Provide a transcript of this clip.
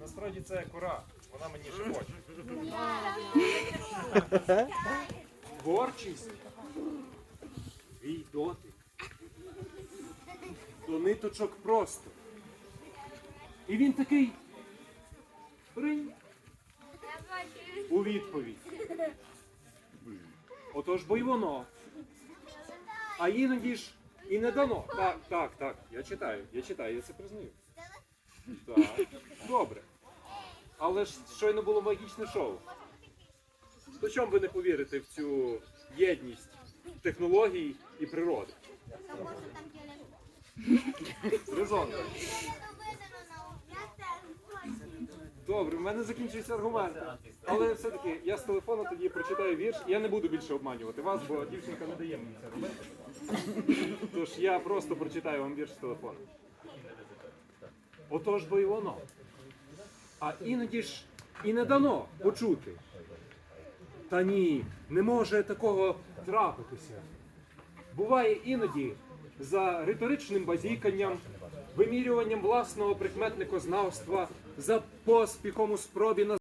Насправді це кора, вона мені шепоче. Творчість. Твій дотик. До ниточок просто. І він такий. Ринь. У відповідь. Отож бо й воно. А іноді ж і не дано. Так, так, так. Я читаю, я читаю, я це признаю. Так, добре. Але ж щойно було магічне шоу. То чому ви не повірите в цю єдність технологій і природи? Резонно. Добре, в мене закінчуються аргументи. Але все-таки я з телефону тоді прочитаю вірш. Я не буду більше обманювати вас, бо дівчинка не дає мені це робити. Тож я просто прочитаю вам вірш з телефону. Отож бо й воно. А іноді ж і не дано почути. Та ні, не може такого трапитися. Буває іноді за риторичним базіканням, вимірюванням власного прикметникознавства, за поспіхом у спробі на